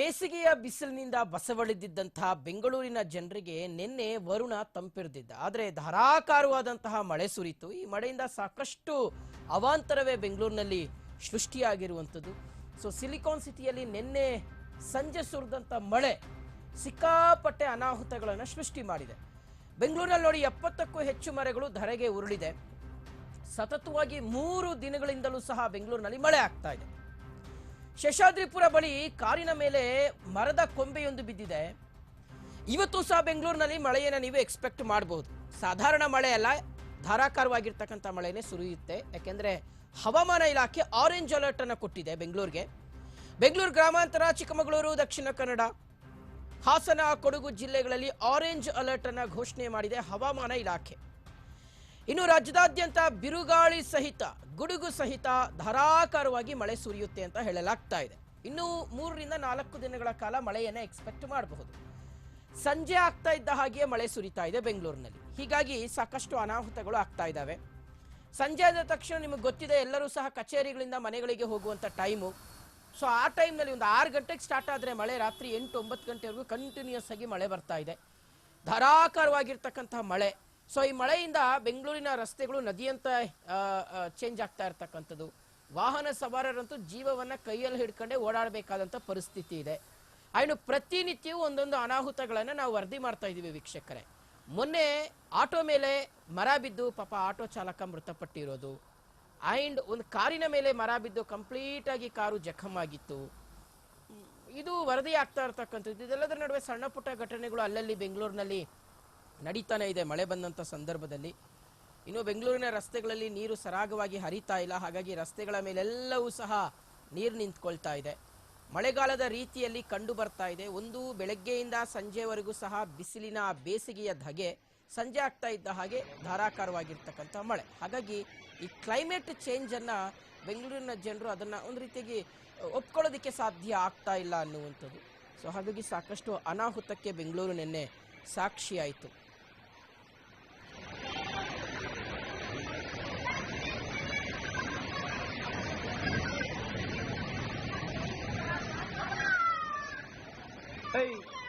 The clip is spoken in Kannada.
ಬೇಸಿಗೆಯ ಬಿಸಿಲಿನಿಂದ ಬಸವಳಿದಿದ್ದಂತಹ ಬೆಂಗಳೂರಿನ ಜನರಿಗೆ ನಿನ್ನೆ ವರುಣ ತಂಪಿರ್ದಿದ್ದ. ಆದರೆ ಧಾರಾಕಾರವಾದಂತಹ ಮಳೆ ಸುರಿತು. ಈ ಮಳೆಯಿಂದ ಸಾಕಷ್ಟು ಅವಾಂತರವೇ ಬೆಂಗಳೂರಿನಲ್ಲಿ ಸೃಷ್ಟಿಯಾಗಿರುವಂಥದ್ದು. ಸೊ ಸಿಲಿಕಾನ್ ಸಿಟಿಯಲ್ಲಿ ನಿನ್ನೆ ಸಂಜೆ ಸುರಿದಂಥ ಮಳೆ ಸಿಕ್ಕಾಪಟ್ಟೆ ಅನಾಹುತಗಳನ್ನು ಸೃಷ್ಟಿ ಮಾಡಿದೆ. ಬೆಂಗಳೂರಿನಲ್ಲಿ ನೋಡಿ ಎಪ್ಪತ್ತಕ್ಕೂ ಹೆಚ್ಚು ಮರಗಳು ಧರೆಗೆ ಉರುಳಿದೆ. ಸತತವಾಗಿ ಮೂರು ದಿನಗಳಿಂದಲೂ ಸಹ ಬೆಂಗಳೂರಿನಲ್ಲಿ ಮಳೆ ಆಗ್ತಾ ಇದೆ. ಶೇಷಾದ್ರಿಪುರ ಬಳಿ ಕಾರಿನ ಮೇಲೆ ಮರದ ಕೊಂಬೆಯೊಂದು ಬಿದ್ದಿದೆ. ಇವತ್ತು ಸಹ ಬೆಂಗಳೂರಿನಲ್ಲಿ ಮಳೆಯನ್ನು ನೀವು ಎಕ್ಸ್ಪೆಕ್ಟ್ ಮಾಡಬಹುದು ಸಾಧಾರಣ ಮಳೆ ಅಲ್ಲ, ಧಾರಾಕಾರವಾಗಿರ್ತಕ್ಕಂಥ ಮಳೆನೇ ಸುರಿಯುತ್ತೆ. ಯಾಕೆಂದರೆ ಹವಾಮಾನ ಇಲಾಖೆ ಆರೆಂಜ್ ಅಲರ್ಟ್ ಅನ್ನು ಕೊಟ್ಟಿದೆ ಬೆಂಗಳೂರಿಗೆ. ಬೆಂಗಳೂರು ಗ್ರಾಮಾಂತರ, ಚಿಕ್ಕಮಗಳೂರು, ದಕ್ಷಿಣ ಕನ್ನಡ. ಹಾಸನ, ಕೊಡಗು ಜಿಲ್ಲೆಗಳಲ್ಲಿ ಆರೆಂಜ್ ಅಲರ್ಟ್ ಅನ್ನು ಘೋಷಣೆ ಮಾಡಿದೆ ಹವಾಮಾನ ಇಲಾಖೆ. ಇನ್ನು ರಾಜ್ಯದಾದ್ಯಂತ ಬಿರುಗಾಳಿ ಸಹಿತ ಗುಡುಗು ಸಹಿತ ಧಾರಾಕಾರವಾಗಿ ಮಳೆ ಸುರಿಯುತ್ತೆ ಅಂತ ಹೇಳಲಾಗ್ತಾ ಇದೆ. ಇನ್ನು ಮೂರರಿಂದ ನಾಲ್ಕು ದಿನಗಳ ಕಾಲ ಮಳೆಯನ್ನು ಎಕ್ಸ್ಪೆಕ್ಟ್ ಮಾಡಬಹುದು. ಸಂಜೆ ಆಗ್ತಾ ಇದ್ದ ಹಾಗೆ ಮಳೆ ಸುರಿತಾ ಇದೆ ಬೆಂಗಳೂರಿನಲ್ಲಿ. ಹೀಗಾಗಿ ಸಾಕಷ್ಟು ಅನಾಹುತಗಳು ಆಗ್ತಾ ಇದ್ದಾವೆ. ಸಂಜೆ ಆದ ತಕ್ಷಣ ನಿಮಗೆ ಗೊತ್ತಿದೆ, ಎಲ್ಲರೂ ಸಹ ಕಚೇರಿಗಳಿಂದ ಮನೆಗಳಿಗೆ ಹೋಗುವಂಥ ಟೈಮು ಸೊ ಆ ಟೈಮ್ನಲ್ಲಿ ಒಂದು ಆರು ಗಂಟೆಗೆ ಸ್ಟಾರ್ಟ್ ಆದರೆ ಮಳೆ, ರಾತ್ರಿ ಎಂಟು ಒಂಬತ್ತು ಗಂಟೆವರೆಗೂ ಕಂಟಿನ್ಯೂಸ್ ಆಗಿ ಮಳೆ ಬರ್ತಾ ಇದೆ. ಧಾರಾಕಾರವಾಗಿರ್ತಕ್ಕಂತಹ ಮಳೆ. ಸೊ ಈ ಮಳೆಯಿಂದ ಬೆಂಗಳೂರಿನ ರಸ್ತೆಗಳು ನದಿಯಂತ ಚೇಂಜ್ ಆಗ್ತಾ ಇರ್ತಕ್ಕಂಥದ್ದು. ವಾಹನ ಸವಾರರಂತೂ ಜೀವವನ್ನ ಕೈಯಲ್ಲಿ ಹಿಡ್ಕೊಂಡೇ ಓಡಾಡಬೇಕಾದಂಥ ಪರಿಸ್ಥಿತಿ ಇದೆ. ಇನ್ನು ಪ್ರತಿನಿತ್ಯವೂ ಒಂದೊಂದು ಅನಾಹುತಗಳನ್ನು ನಾವು ವರದಿ ಮಾಡ್ತಾ ಇದ್ದೀವಿ ವೀಕ್ಷಕರೇ. ಮೊನ್ನೆ ಆಟೋ ಮೇಲೆ ಮರ ಬಿದ್ದು ಪಾಪ ಆಟೋ ಚಾಲಕ ಮೃತಪಟ್ಟಿರೋದು. ಆ್ಯಂಡ್ ಒಂದು ಕಾರಿನ ಮೇಲೆ ಮರ ಬಿದ್ದು ಕಂಪ್ಲೀಟ್ ಆಗಿ ಕಾರು ಜಖಮ್ ಆಗಿತ್ತು. ಇದು ವರದಿ ಆಗ್ತಾ ಇರ್ತಕ್ಕಂಥದ್ದು. ಇದೆಲ್ಲದರ ನಡುವೆ ಸಣ್ಣ ಪುಟ್ಟ ಘಟನೆಗಳು ಅಲ್ಲಲ್ಲಿ ಬೆಂಗಳೂರಿನಲ್ಲಿ ನಡೀತಾನೆ ಇದೆ. ಮಳೆ ಬಂದಂಥ ಸಂದರ್ಭದಲ್ಲಿ. ಇನ್ನು ಬೆಂಗಳೂರಿನ ರಸ್ತೆಗಳಲ್ಲಿ ನೀರು ಸರಾಗವಾಗಿ ಹರಿತಾ ಇಲ್ಲ. ಹಾಗಾಗಿ ರಸ್ತೆಗಳ ಮೇಲೆಲ್ಲವೂ ಸಹ ನೀರು ನಿಂತ್ಕೊಳ್ತಾ ಇದೆ. ಮಳೆಗಾಲದ ರೀತಿಯಲ್ಲಿ ಕಂಡು ಬರ್ತಾ ಇದೆ. ಒಂದು ಬೆಳಗ್ಗೆಯಿಂದ ಸಂಜೆವರೆಗೂ ಸಹ ಬಿಸಿಲಿನ ಬೇಸಿಗೆಯ ಧಗೆ ಸಂಜೆ ಆಗ್ತಾ ಇದ್ದ ಹಾಗೆ ಧಾರಾಕಾರವಾಗಿರ್ತಕ್ಕಂಥ ಮಳೆ. ಹಾಗಾಗಿ ಈ ಕ್ಲೈಮೇಟ್ ಚೇಂಜನ್ನು ಬೆಂಗಳೂರಿನ ಜನರು ಅದನ್ನು ಒಂದು ರೀತಿಯಾಗಿ ಒಪ್ಕೊಳ್ಳೋದಕ್ಕೆ ಸಾಧ್ಯ ಆಗ್ತಾ ಇಲ್ಲ ಅನ್ನುವಂಥದ್ದು. ಸೊ ಹಾಗಾಗಿ ಸಾಕಷ್ಟು ಅನಾಹುತಕ್ಕೆ ಬೆಂಗಳೂರು ನಿನ್ನೆ ಸಾಕ್ಷಿಯಾಯಿತು. Ei!